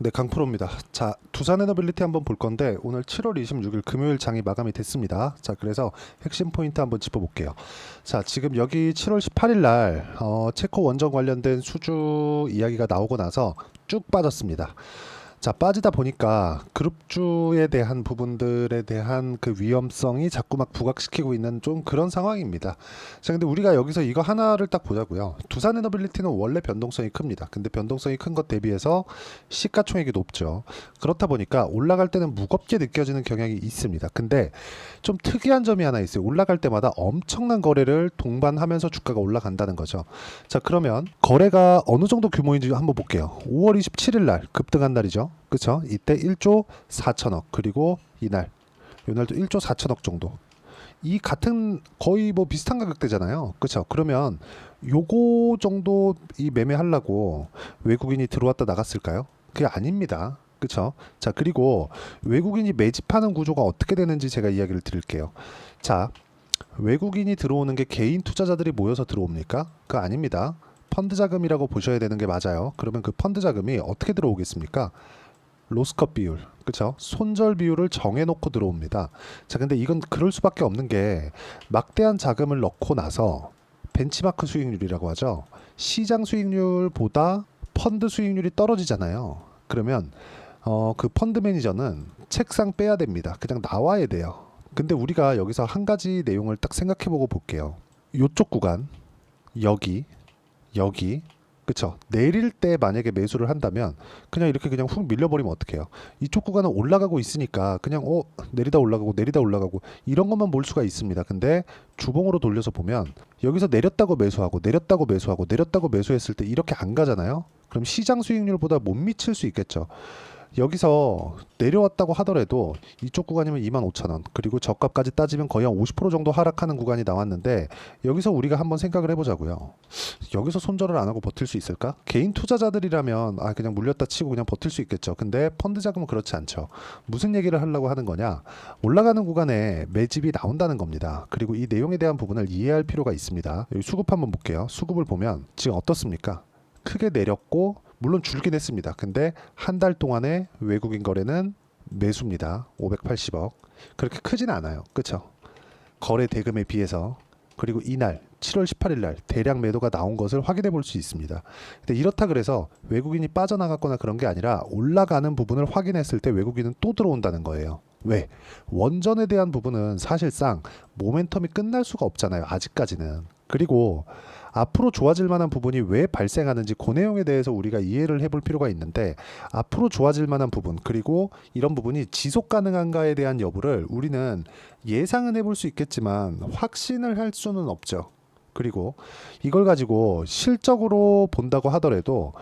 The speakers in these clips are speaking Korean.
네, 강프로입니다. 자, 두산 에너빌리티 한번 볼 건데 오늘 7월 26일 금요일 장이 마감이 됐습니다. 자, 그래서 핵심 포인트 한번 짚어볼게요. 자, 지금 여기 7월 18일 날 어, 체코 원정 관련된 수주 이야기가 나오고 나서 쭉 빠졌습니다. 자, 빠지다 보니까 그룹주에 대한 부분들에 대한 그 위험성이 자꾸 막 부각시키고 있는 좀 그런 상황입니다. 자, 근데 우리가 여기서 이거 하나를 딱 보자고요. 두산 에너빌리티는 원래 변동성이 큽니다. 근데 변동성이 큰 것 대비해서 시가총액이 높죠. 그렇다 보니까 올라갈 때는 무겁게 느껴지는 경향이 있습니다. 근데 좀 특이한 점이 하나 있어요. 올라갈 때마다 엄청난 거래를 동반하면서 주가가 올라간다는 거죠. 자, 그러면 거래가 어느 정도 규모인지 한번 볼게요. 5월 27일 날 급등한 날이죠. 그렇죠? 이때 1조 4천억 그리고 이날 이날도 1조 4천억 정도. 이 같은 거의 뭐 비슷한 가격대잖아요. 그렇죠? 그러면 요거 정도 이 매매하려고 외국인이 들어왔다 나갔을까요? 그게 아닙니다. 그렇죠? 자, 그리고 외국인이 매집하는 구조가 어떻게 되는지 제가 이야기를 드릴게요. 자, 외국인이 들어오는 게 개인 투자자들이 모여서 들어옵니까? 그거 아닙니다. 펀드 자금이라고 보셔야 되는 게 맞아요. 그러면 그 펀드 자금이 어떻게 들어오겠습니까? 로스컵 비율, 그렇죠? 손절 비율을 정해놓고 들어옵니다. 자, 근데 이건 그럴 수밖에 없는 게 막대한 자금을 넣고 나서 벤치마크 수익률이라고 하죠. 시장 수익률보다 펀드 수익률이 떨어지잖아요. 그러면 어, 그 펀드 매니저는 책상 빼야 됩니다. 그냥 나와야 돼요. 근데 우리가 여기서 한 가지 내용을 딱 생각해보고 볼게요. 요쪽 구간, 여기, 여기, 그쵸? 내릴 때 만약에 매수를 한다면 그냥 이렇게 그냥 훅 밀려버리면 어떡해요? 이쪽 구간은 올라가고 있으니까 그냥 어 내리다 올라가고 내리다 올라가고 이런 것만 볼 수가 있습니다. 근데 주봉으로 돌려서 보면 여기서 내렸다고 매수하고 내렸다고 매수하고 내렸다고 매수했을 때 이렇게 안 가잖아요. 그럼 시장 수익률보다 못 미칠 수 있겠죠. 여기서 내려왔다고 하더라도 이쪽 구간이면 25,000원 그리고 저값까지 따지면 거의 한 50% 정도 하락하는 구간이 나왔는데 여기서 우리가 한번 생각을 해보자고요. 여기서 손절을 안 하고 버틸 수 있을까? 개인 투자자들이라면 아 그냥 물렸다 치고 그냥 버틸 수 있겠죠. 근데 펀드 자금은 그렇지 않죠. 무슨 얘기를 하려고 하는 거냐? 올라가는 구간에 매집이 나온다는 겁니다. 그리고 이 내용에 대한 부분을 이해할 필요가 있습니다. 여기 수급 한번 볼게요. 수급을 보면 지금 어떻습니까? 크게 내렸고 물론 줄긴 했습니다. 근데 한 달 동안의 외국인 거래는 매수입니다. 580억. 그렇게 크진 않아요. 그렇죠? 거래 대금에 비해서 그리고 이날 7월 18일 날 대량 매도가 나온 것을 확인해 볼 수 있습니다. 근데 이렇다 그래서 외국인이 빠져나갔거나 그런 게 아니라 올라가는 부분을 확인했을 때 외국인은 또 들어온다는 거예요. 왜? 원전에 대한 부분은 사실상 모멘텀이 끝날 수가 없잖아요. 아직까지는. 그리고 앞으로 좋아질 만한 부분이 왜 발생하는지 그 내용에 대해서 우리가 이해를 해볼 필요가 있는데 앞으로 좋아질 만한 부분 그리고 이런 부분이 지속 가능한가에 대한 여부를 우리는 예상은 해볼 수 있겠지만 확신을 할 수는 없죠. 그리고 이걸 가지고 실적으로 본다고 하더라도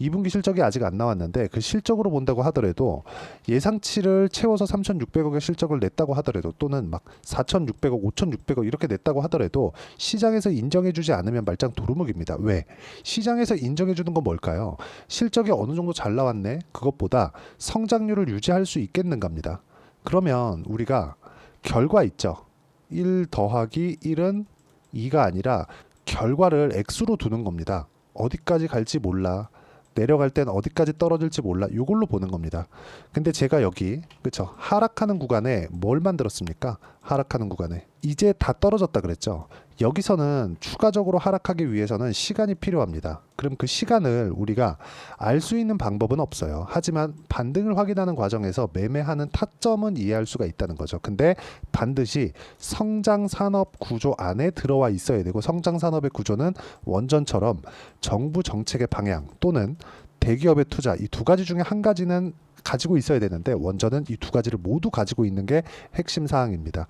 2분기 실적이 아직 안 나왔는데 그 실적으로 본다고 하더라도 예상치를 채워서 3,600억의 실적을 냈다고 하더라도 또는 막 4,600억, 5,600억 이렇게 냈다고 하더라도 시장에서 인정해주지 않으면 말짱 도루묵입니다. 왜? 시장에서 인정해주는 건 뭘까요? 실적이 어느 정도 잘 나왔네. 그것보다 성장률을 유지할 수 있겠는가입니다. 그러면 우리가 결과 있죠. 1 더하기 1은 2가 아니라 결과를 액수로 두는 겁니다. 어디까지 갈지 몰라. 내려갈 땐 어디까지 떨어질지 몰라. 이걸로 보는 겁니다. 근데 제가 여기 그쵸 하락하는 구간에 뭘 만들었습니까? 하락하는 구간에 이제 다 떨어졌다 그랬죠. 여기서는 추가적으로 하락하기 위해서는 시간이 필요합니다. 그럼 그 시간을 우리가 알 수 있는 방법은 없어요. 하지만 반등을 확인하는 과정에서 매매하는 타점은 이해할 수가 있다는 거죠. 근데 반드시 성장 산업 구조 안에 들어와 있어야 되고 성장 산업의 구조는 원전처럼 정부 정책의 방향 또는 대기업의 투자 이 두 가지 중에 한 가지는 가지고 있어야 되는데 원전은 이 두 가지를 모두 가지고 있는 게 핵심 사항입니다.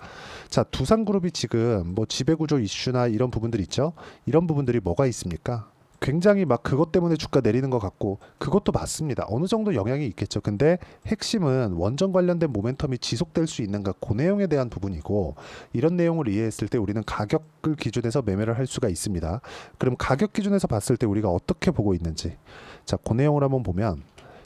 자, 두산그룹이 지금 뭐 지배구조 이슈나 이런 부분들 있죠. 이런 부분들이 뭐가 있습니까? 굉장히 막 그것 때문에 주가 내리는 것 같고 그것도 맞습니다. 어느 정도 영향이 있겠죠. 근데 핵심은 원전 관련된 모멘텀이 지속될 수 있는가 그 내용에 대한 부분이고 이런 내용을 이해했을 때 우리는 가격을 기준해서 매매를 할 수가 있습니다. 그럼 가격 기준에서 봤을 때 우리가 어떻게 보고 있는지 자, 그 내용을 한번 보면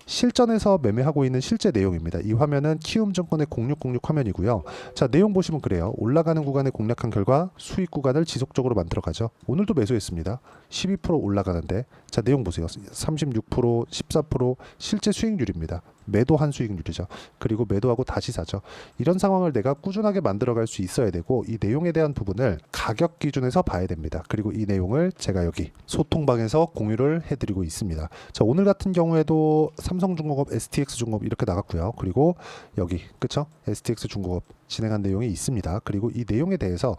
실전에서 매매하고 있는 실제 내용입니다. 이 화면은 키움증권의 0606 화면이고요. 자 내용 보시면 그래요. 올라가는 구간에 공략한 결과 수익 구간을 지속적으로 만들어 가죠. 오늘도 매수했습니다. 12% 올라가는데 자 내용 보세요. 36% 14% 실제 수익률입니다. 매도 한 수익률이죠. 그리고 매도하고 다시 사죠. 이런 상황을 내가 꾸준하게 만들어갈 수 있어야 되고 이 내용에 대한 부분을 가격 기준에서 봐야 됩니다. 그리고 이 내용을 제가 여기 소통방에서 공유를 해드리고 있습니다. 자 오늘 같은 경우에도 삼성중공업, STX중공업 이렇게 나갔고요. 그리고 여기 그쵸? STX중공업 진행한 내용이 있습니다. 그리고 이 내용에 대해서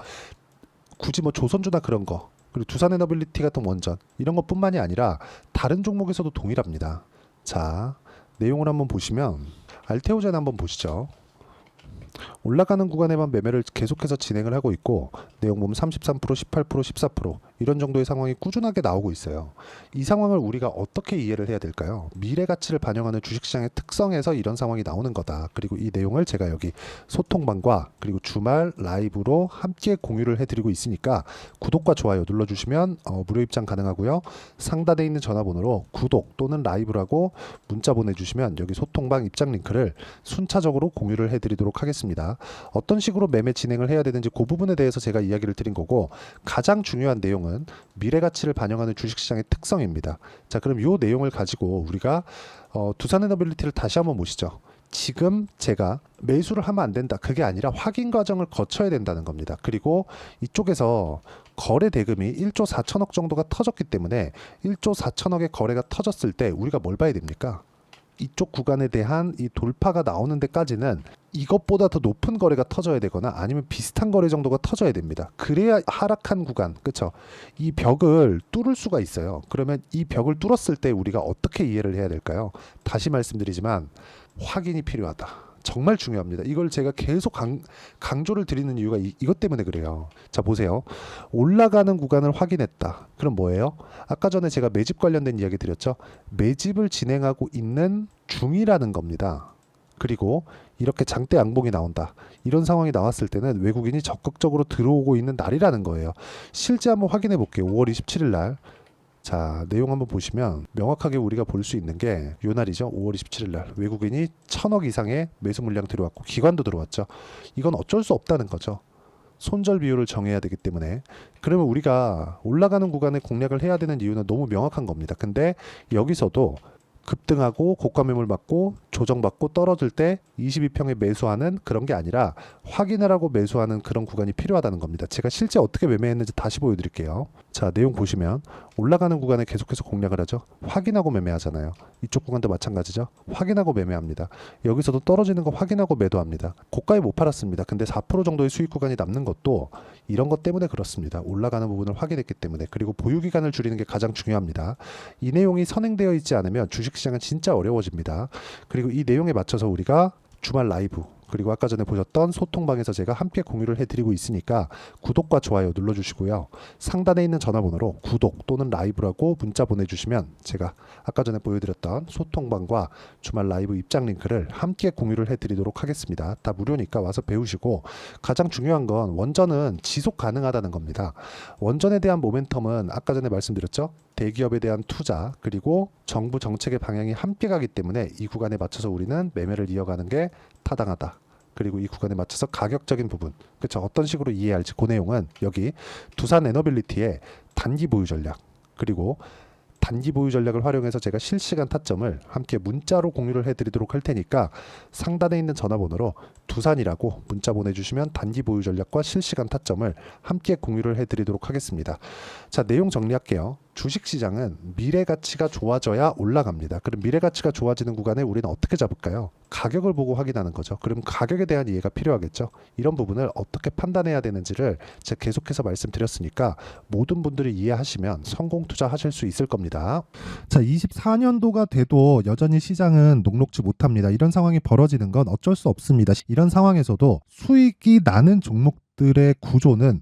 굳이 뭐 조선주나 그런 거 그리고 두산에너빌리티 같은 원전 이런 것뿐만이 아니라 다른 종목에서도 동일합니다. 자 내용을 한번 보시면 알테오젠 한번 보시죠. 올라가는 구간에만 매매를 계속해서 진행을 하고 있고 내용 보면 33%, 18%, 14% 이런 정도의 상황이 꾸준하게 나오고 있어요. 이 상황을 우리가 어떻게 이해를 해야 될까요? 미래 가치를 반영하는 주식시장의 특성에서 이런 상황이 나오는 거다. 그리고 이 내용을 제가 여기 소통방과 그리고 주말 라이브로 함께 공유를 해드리고 있으니까 구독과 좋아요 눌러주시면 어, 무료 입장 가능하고요. 상단에 있는 전화번호로 구독 또는 라이브라고 문자 보내주시면 여기 소통방 입장 링크를 순차적으로 공유를 해드리도록 하겠습니다. 어떤 식으로 매매 진행을 해야 되는지 그 부분에 대해서 제가 이야기를 드린 거고 가장 중요한 내용은 미래 가치를 반영하는 주식시장의 특성입니다. 자, 그럼 이 내용을 가지고 우리가 어, 두산에너빌리티를 다시 한번 보시죠. 지금 제가 매수를 하면 안 된다. 그게 아니라 확인 과정을 거쳐야 된다는 겁니다. 그리고 이쪽에서 거래 대금이 1조 4천억 정도가 터졌기 때문에 1조 4천억의 거래가 터졌을 때 우리가 뭘 봐야 됩니까? 이쪽 구간에 대한 이 돌파가 나오는 데까지는 이것보다 더 높은 거래가 터져야 되거나 아니면 비슷한 거래 정도가 터져야 됩니다. 그래야 하락한 구간, 그렇죠? 이 벽을 뚫을 수가 있어요. 그러면 이 벽을 뚫었을 때 우리가 어떻게 이해를 해야 될까요? 다시 말씀드리지만 확인이 필요하다. 정말 중요합니다. 이걸 제가 계속 강, 강조를 드리는 이유가 이, 이것 때문에 그래요. 자 보세요. 올라가는 구간을 확인했다. 그럼 뭐예요? 아까 전에 제가 매집 관련된 이야기 드렸죠. 매집을 진행하고 있는 중이라는 겁니다. 그리고 이렇게 장대 양봉이 나온다. 이런 상황이 나왔을 때는 외국인이 적극적으로 들어오고 있는 날이라는 거예요. 실제 한번 확인해 볼게요. 5월 27일 날. 자, 내용 한번 보시면 명확하게 우리가 볼 수 있는 게 요 날이죠. 5월 27일 날. 외국인이 천억 이상의 매수 물량 들어왔고 기관도 들어왔죠. 이건 어쩔 수 없다는 거죠. 손절 비율을 정해야 되기 때문에 그러면 우리가 올라가는 구간에 공략을 해야 되는 이유는 너무 명확한 겁니다. 근데 여기서도 급등하고 고가 매물 받고 조정받고 떨어질 때 22평에 매수하는 그런 게 아니라 확인을 하고 매수하는 그런 구간이 필요하다는 겁니다. 제가 실제 어떻게 매매했는지 다시 보여드릴게요. 자 내용 보시면 올라가는 구간에 계속해서 공략을 하죠. 확인하고 매매하잖아요. 이쪽 구간도 마찬가지죠. 확인하고 매매합니다. 여기서도 떨어지는 거 확인하고 매도합니다. 고가에 못 팔았습니다. 근데 4% 정도의 수익 구간이 남는 것도 이런 것 때문에 그렇습니다. 올라가는 부분을 확인했기 때문에 그리고 보유 기간을 줄이는 게 가장 중요합니다. 이 내용이 선행되어 있지 않으면 주식시장은 진짜 어려워집니다. 그리고 이 내용에 맞춰서 우리가 주말 라이브 그리고 아까 전에 보셨던 소통방에서 제가 함께 공유를 해드리고 있으니까 구독과 좋아요 눌러주시고요. 상단에 있는 전화번호로 구독 또는 라이브라고 문자 보내주시면 제가 아까 전에 보여드렸던 소통방과 주말 라이브 입장 링크를 함께 공유를 해드리도록 하겠습니다. 다 무료니까 와서 배우시고 가장 중요한 건 원전은 지속 가능하다는 겁니다. 원전에 대한 모멘텀은 아까 전에 말씀드렸죠. 대기업에 대한 투자 그리고 정부 정책의 방향이 함께 가기 때문에 이 구간에 맞춰서 우리는 매매를 이어가는 게 타당하다. 그리고 이 구간에 맞춰서 가격적인 부분, 그렇죠? 어떤 식으로 이해할지 그 내용은 여기 두산 에너빌리티의 단기 보유 전략 그리고 단기 보유 전략을 활용해서 제가 실시간 타점을 함께 문자로 공유를 해드리도록 할 테니까 상단에 있는 전화번호로 두산이라고 문자 보내주시면 단기 보유 전략과 실시간 타점을 함께 공유를 해드리도록 하겠습니다. 자 내용 정리할게요. 주식시장은 미래 가치가 좋아져야 올라갑니다. 그럼 미래 가치가 좋아지는 구간에 우리는 어떻게 잡을까요? 가격을 보고 확인하는 거죠. 그럼 가격에 대한 이해가 필요하겠죠. 이런 부분을 어떻게 판단해야 되는지를 제가 계속해서 말씀드렸으니까 모든 분들이 이해하시면 성공 투자하실 수 있을 겁니다. 자, 24년도가 돼도 여전히 시장은 녹록지 못합니다. 이런 상황이 벌어지는 건 어쩔 수 없습니다. 이런 상황에서도 수익이 나는 종목들의 구조는